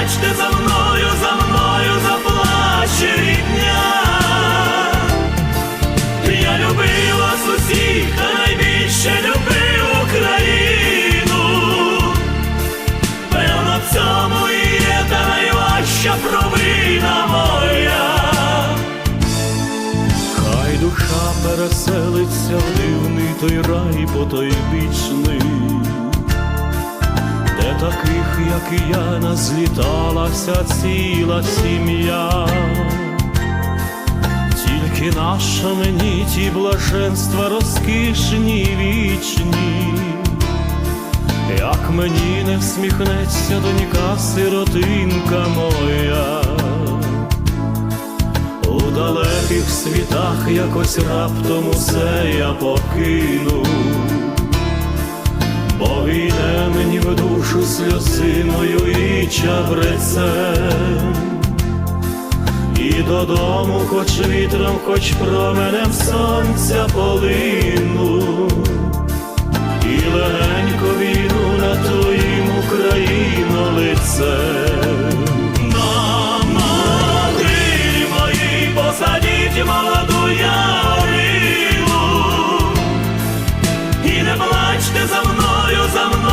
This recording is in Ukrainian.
Плачте за мною, за мною заплаче рідня. Я любив вас усіх, та найбільше любив Україну. Певно, в цьому і є та найважча провина моя. Хай душа переселиться в дивний той рай потойбічний, де таких, як я, назліталася ціла сім'я. Тільки наша мені ті блаженства розкішні вічні, як мені не всміхнеться донька сиротинка моя, у далеких світах якось раптом усе я покину, бо війне мені в душу сльозиною і чабрецем. І додому, хоч вітром, хоч променем сонця полину, і легенько війну на твоїм Україно лице. zaman